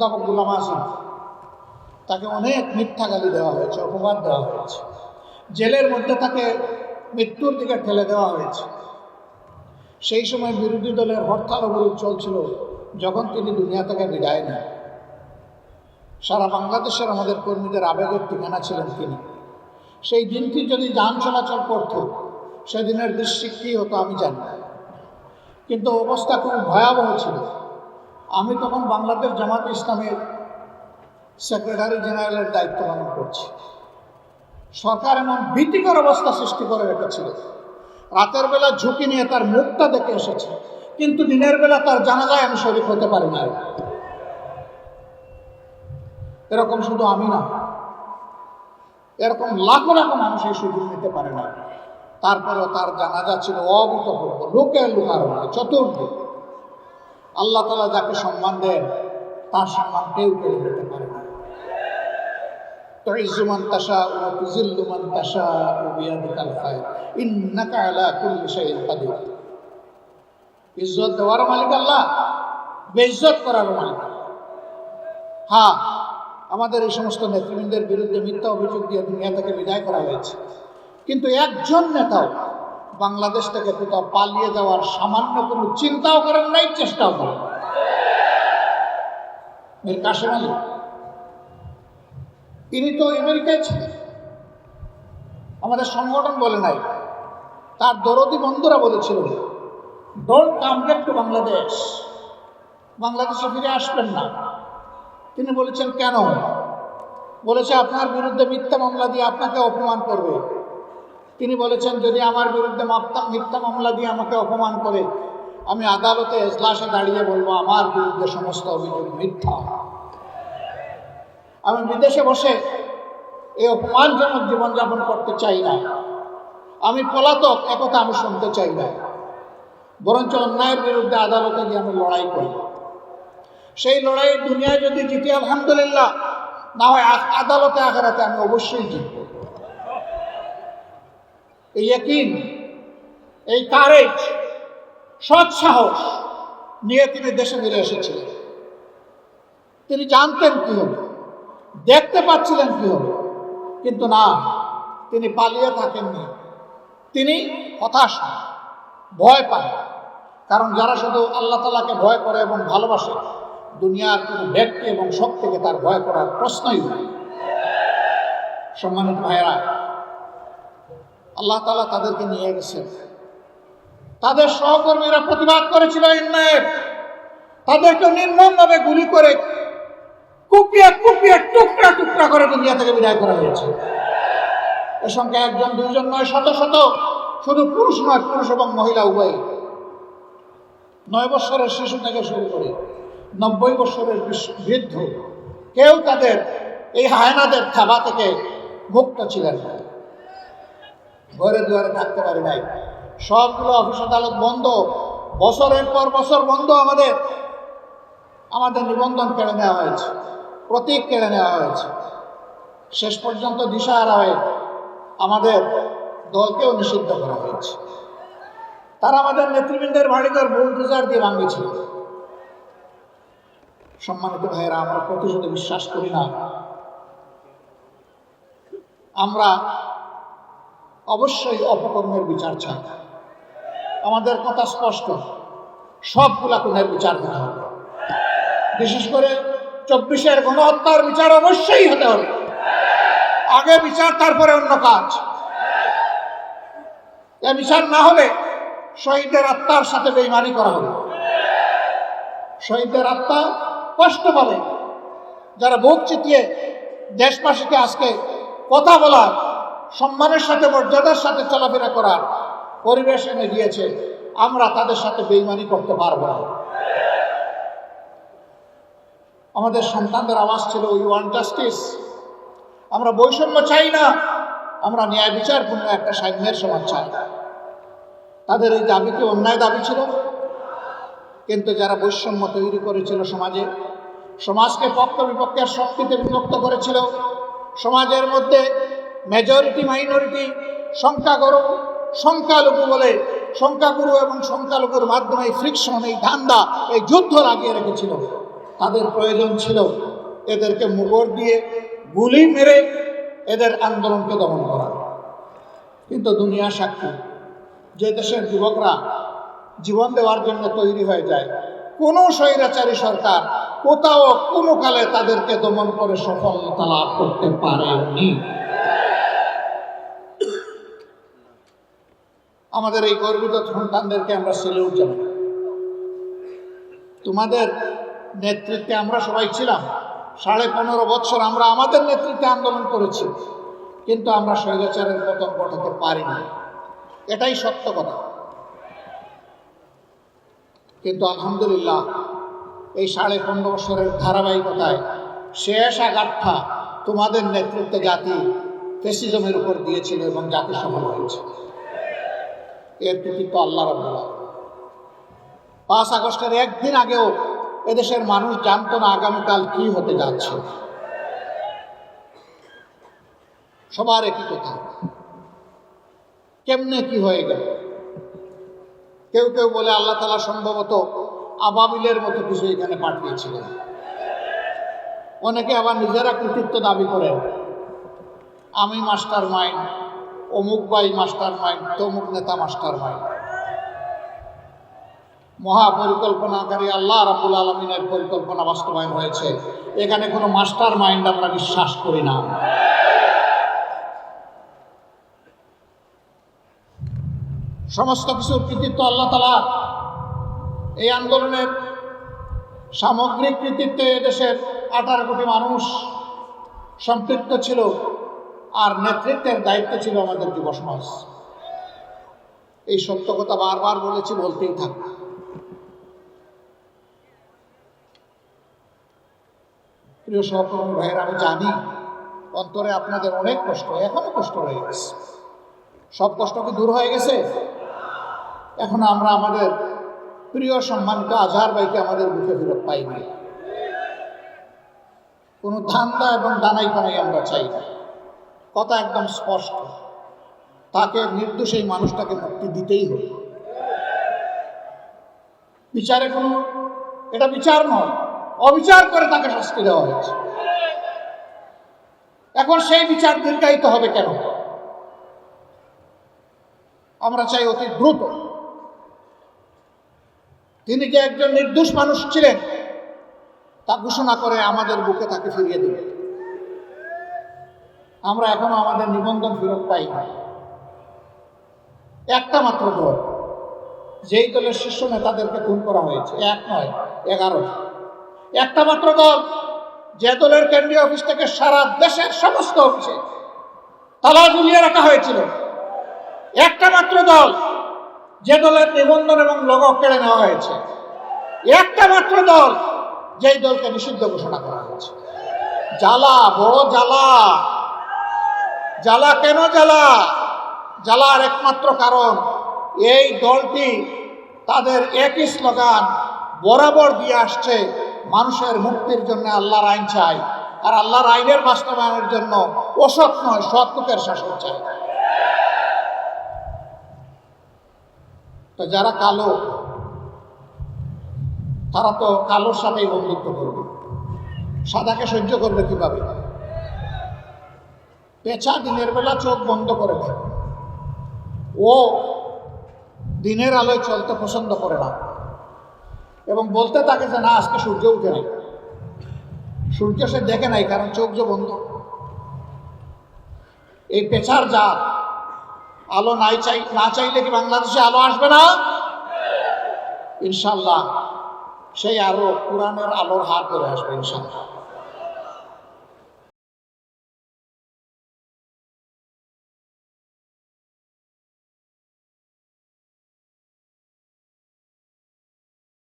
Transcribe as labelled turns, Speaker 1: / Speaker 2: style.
Speaker 1: অধ্যাপক গুলাম আজম, তাকে অনেক মিথ্যা গালি দেওয়া হয়েছে, অপবাদ দেওয়া হয়েছে। জেলের মধ্যে তাকে মৃত্যুর দিকে ঠেলে দেওয়া হয়েছে। সেই সময় বিরোধী দলের হরতাল অবরোধ চলছিল, যখন তিনি দুনিয়া থেকে বিদায় নেন। সারা বাংলাদেশের আমাদের কর্মীদের আবেগের ঠিকানা ছিলেন তিনি। সেই দিনটি যদি যান চলাচল করত, সেদিনের দৃশ্য কী হতো আমি জানি কিন্তু অবস্থা খুব ভয়াবহ ছিল। আমি তখন বাংলাদেশ জামাত ইসলামের সেক্রেটারি জেনারেলের দায়িত্ব পালন করছি। সরকার এমন ভীতিকর অবস্থা সৃষ্টি করে রেখেছিল। রাতের বেলা ঝুঁকি নিয়ে তার মুখটা দেখে এসেছে, কিন্তু দিনের বেলা তার জানাজায় আমি শরীর হতে পারি না এরকম শুধু আমি না, এরকম লাখো লাখো মানুষ এই সুযোগ নিতে পারে না তারপরেও তার জানাজা ছিল অভূতপূর্ব লোকে লোকারণ্য চতুর্দিক। আল্লাহ তালা যাকে সম্মান দেন তার সম্মান কেউ কেউ দিতে পারে না تعز من تشاء وتذل من تشاء بيدك الخير انك على كل شيء قدير ইজ্জত দেওয়ার মালিক আল্লাহ বেইজ্জত করার মালিক আল্লাহ। হ্যাঁ আমাদের এই সমস্ত নেতৃবৃন্দের বিরুদ্ধে মিথ্যা অভিযোগ দিয়ে দুনিয়া থেকে বিদায় করা হয়েছে কিন্তু একজন নেতাও বাংলাদেশ থেকে কোথাও পালিয়ে যাওয়ার সামান্য কোনো চিন্তাও করেন নাই, চেষ্টাও করেন। মীর কাশেম আলী তিনি তো আমেরিকায় ছিলেন। আমাদের সংগঠন বলে নাই, তার দরদি বন্ধুরা বলেছিল don't come back to Bangladesh বাংলাদেশে ফিরে আসবেন না। তিনি বলেছেন, কেন? বলেছে, আপনার বিরুদ্ধে মিথ্যা মামলা দিয়ে আপনাকে অপমান করবে। তিনি বলেছেন, যদি আমার বিরুদ্ধে মিথ্যা মামলা দিয়ে আমাকে অপমান করে, আমি আদালতে এজলাসে দাঁড়িয়ে বলব, আমার বিরুদ্ধে সমস্ত অভিযোগ মিথ্যা। আমি বিদেশে বসে এই অপমানজনক জীবনযাপন করতে চাই না। আমি পলাতক একথা আমি শুনতে চাই না। বরঞ্চ অন্যায়ের বিরুদ্ধে আদালতে গিয়ে আমি লড়াই করি সেই লড়াই দুনিয়ায় যদি জিতি, আলহামদুলিল্লাহ, না হয় আদালতে, আখেরাতে আমি অবশ্যই জিতব। এই একই এই কারেজ সৎ সাহস নিয়ে তিনি দেশে ফিরে এসেছিলেন। তিনি জানতেন কি হবে, দেখতে পাচ্ছিলেন কি হবে, কিন্তু না, তিনি পালিয়ে থাকেননি। তিনি হতাশ, ভয় পান, কারণ যারা শুধু আল্লাহ তালাকে ভয় করে এবং ভালোবাসে, দুনিয়ার কোনো ব্যক্তি এবং শক্তিকে তার ভয় করার প্রশ্নই নেই সম্মানিত ভাইয়েরা আল্লাহ তালা তাদেরকে নিয়ে গেছেন। তাদের সহকর্মীরা প্রতিবাদ করেছিল অন্যায়ের তাদেরকে নির্মমভাবে গুলি করে কুপিয়ে কুপিয়ে টুকরা টুকরা করে দুনিয়া থেকে বিদায় করা হয়েছে। এর সঙ্গে একজন, দুইজন নয়, শত শত, শুধু পুরুষ নয়, পুরুষ এবং মহিলা উভয় নয় বৎসরের শিশু থেকে শুরু করে নব্বই বৎসরের বৃদ্ধ, কেউ তাদের এই হায়নাদের থাবা থেকে মুক্ত ছিলেন না। ঘরে দুয়ারে থাকতে পারি নাই। সবগুলো অফিস আদালত বন্ধ। বছরের পর বছর বন্ধ আমাদের। আমাদের নিবন্ধন কেড়ে নেওয়া হয়েছে। প্রতীক কেড়ে নেওয়া হয়েছে। শেষ পর্যন্ত দিশাহারা হয়ে আমাদের দলকেও নিষিদ্ধ করা হয়েছে। তারা আমাদের নেতৃবৃন্দের বাড়িঘর বুলডোজার দিয়ে ভাঙিয়েছিল। সম্মানিত ভাইয়েরা, আমরা প্রতিশোধে বিশ্বাস করি না। আমরা অবশ্যই অপকর্মের বিচার চাই। আমাদের কথা স্পষ্ট। সবগুলা খুনের বিচার হতে হবে। বিশেষ করে চব্বিশের গণহত্যার বিচার অবশ্যই হতে হবে। আগে বিচার, তারপরে অন্য কাজ। এ বিচার না হলে শহীদের আত্মার সাথে বেইমানি করা হবে। শহীদের আত্মা কষ্ট পাবে। যারা বুক চিতিয়ে দেশবাসীকে আজকে কথা বলার সম্মানের সাথে, মর্যাদার সাথে চলাফেরা করার পরিবেশ এনে দিয়েছে, আমরা তাদের সাথে বেইমানি করতে পারব না। আমাদের সন্তানদের আওয়াজ ছিল উই ওয়ান জাস্টিস আমরা বৈষম্য চাই না, আমরা ন্যায় বিচারপূর্ণ একটা সাম্যের সমাজ চাই। তাদের এই দাবি কি অন্যায় দাবি ছিল? কিন্তু যারা বৈষম্য তৈরি করেছিল সমাজে, সমাজকে পক্ষ বিপক্ষের শক্তিতে বিভক্ত করেছিল, সমাজের মধ্যে মেজরিটি মাইনরিটি সংখ্যাগরু সংখ্যালঘু বলে সংখ্যাগুরু এবং সংখ্যালঘুর মাধ্যমে এই ফ্রিকশন এই ধান্দা, এই যুদ্ধ লাগিয়ে রেখেছিল। তাদের প্রয়োজন ছিল এদেরকে মুগর দিয়ে গুলি মেরে এদের আন্দোলনকে দমন করা। কিন্তু দুনিয়া সাক্ষী, যে দেশের যুবকরা জীবন দেওয়ার জন্য তৈরি হয়ে যায়, কোনো স্বৈরাচারী সরকার কোথাও কোনো কালে তাদেরকে দমন করে সফলতা লাভ করতে পারেনি। আমাদের এই গর্বিত সন্তানদেরকে আমরা সেলিউট জানাই। তোমাদের নেতৃত্বে আমরা সবাই ছিলাম। সাড়ে পনেরো বছর আমরা আমাদের নেতৃত্বে আন্দোলন করেছি, কিন্তু আমরা স্বৈরাচারের পতন ঘটাতে পারিনি। এটাই সত্য কথা। কিন্তু আলহামদুলিল্লাহ, এই সাড়ে পনেরো বছরের ধারাবাহিকতায় শেষ আঘাতটা তোমাদের নেতৃত্বে জাতি ফেসিজমের উপর দিয়েছিল এবং জাতি সফল হয়েছে। এর কৃতিত্ব আল্লাহ রব্লা পাঁচ আগস্টের একদিন আগেও এদেশের মানুষ জানতো না আগামীকাল কি হতে যাচ্ছে। সবার একই কথা। কেমনে কি হয়ে গেল? কেউ কেউ বলে আল্লাহ তালা সম্ভবত আবাবিলের মতো কিছু এখানে পাঠিয়েছিলেন। অনেকে আবার নিজেরা কৃতিত্ব দাবি করেন। আমি মাস্টার মাইন্ড অমুক বাই মাস্টার মাইন্ড তমুক নেতা মাস্টার মাইন্ড মহাপরিকল্পনাকারী আল্লাহ রাবুল আলমিনের পরিকল্পনা বাস্তবায়ন হয়েছে। এখানে কোনো মাস্টার মাইন্ড আমরা বিশ্বাস করি না। সমস্ত কিছুর কৃতিত্ব আল্লাহ তালা এই আন্দোলনের সামগ্রিক কৃতিত্বে দেশের আঠারো কোটি মানুষ সম্পৃক্ত ছিল। আর নেতৃত্বের দায়িত্ব ছিল আমাদের যুব সমাজ। এই সত্য কথা বারবার বলেছি, বলতেই থাক। প্রিয় সহকর্মী ভাইয়ের, আমি জানি অন্তরে আপনাদের অনেক কষ্ট, এখনও কষ্ট রয়ে গেছে। সব কষ্ট কি দূর হয়ে গেছে? এখন আমরা আমাদের প্রিয় সম্মানিত আজহার ভাইকে আমাদের বুকে ফেরত পাইনি কোনো ধান্দা এবং দানাই পানাই আমরা চাই না। কথা একদম স্পষ্ট। তাকে নির্দোষ এই মানুষটাকে মুক্তি দিতেই হবে। বিচারে কোনো, এটা বিচার নয়, অবিচার করে তাকে শাস্তি দেওয়া হয়েছে। এখন সেই বিচার দীর্ঘায়িত হবে কেন? আমরা চাই অতি দ্রুত। তিনি যে একজন নির্দোষ মানুষ ছিলেন, তা ঘোষণা করে আমাদের বুকে তাকে ফিরিয়ে দিবে আমরা এখনও আমাদের নিবন্ধন ফেরত পাই না একটা মাত্র দল, যেই দলের শীর্ষ নেতাদেরকে খুন করা হয়েছে, এক নয়, এগারো একটা মাত্র দল, যে দলের কেন্দ্রীয় অফিস থেকে সারা দেশের সমস্ত অফিসে তালা ঝুলিয়ে রাখা হয়েছিল। একটা মাত্র দল, যে দলের নিবন্ধন এবং লোগো কেড়ে নেওয়া হয়েছে। একটা মাত্র দল, যেই দলকে নিষিদ্ধ ঘোষণা করা হয়েছে। জ্বালা বড় জ্বালা। জ্বালা কেন জ্বালা? জ্বালার একমাত্র কারণ এই দলটি তাদের একই স্লোগান, বরাবর দিয়ে আসছে, মানুষের মুক্তির জন্য আল্লাহর আইন চাই। আর আল্লাহর আইনের বাস্তবায়নের জন্য অসৎ নয়, সৎ লোকের শাসন চাই। তো যারা কালো, তারা তো কালোর সাথেই বন্ধুত্ব করবে। সাদাকে সহ্য করবে কীভাবে? পেঁচা দিনের বেলা চোখ বন্ধ করে দেয়। ও দিনের আলোয় চলতে পছন্দ করে না এবং বলতে থাকে যে, না, আজকে সূর্য উঠে নাই। সূর্য সে দেখে নাই, কারণ চোখ যে বন্ধ। এই পেছার জাত আলো নাই চাই, না চাইলে কি বাংলাদেশে আলো আসবে না? ইনশাল্লাহ সেই আরও কোরআনের আলোর হাত ধরে আসবে ইনশাল্লাহ